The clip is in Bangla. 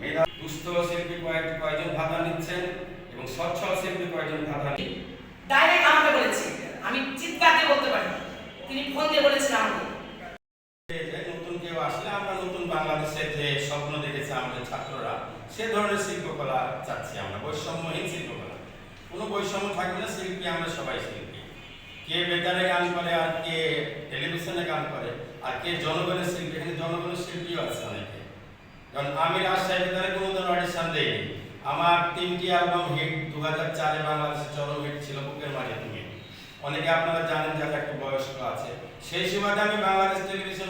মেধা দুস্থ শিল্পী কয়েক কয়জন ভাতা নিচ্ছেন এবং সচ্ছল শিল্পী কয়জন ভাতা ডাইরেক্ট আমাকে বলেছে। আমি চিৎকার বলতে পারি। তিনি ফোন দিয়ে বলেছেন আমাকে। নতুন কেউ আসলে আমরা নতুন বাংলাদেশের যে স্বপ্ন দেখেছে আমাদের ছাত্ররা সে ধরনের শিল্পকলা চাচ্ছি আমরা বৈষম্যহীন শিল্পকলা। কোনো বৈষম্য থাকবে না শিল্পী আমরা সবাই শিল্পী। কে বেতারে গান করে আর কে টেলিভিশনে গান করে আর কে জনগণের শিল্পী। এখানে জনগণের শিল্পীও আছে অনেকে। কারণ আমি রাজশাহী বেতারে কোনো ধরনের দেইনি আমার তিনটি অ্যালবাম হিট দু হাজার চারে বাংলাদেশে চরম হিট ছিল বুকের মাঝে তুমি। অনেকে আপনারা জানেন যারা একটু বয়স্ক আছে। সেই সময়তে আমি বাংলাদেশ টেলিভিশন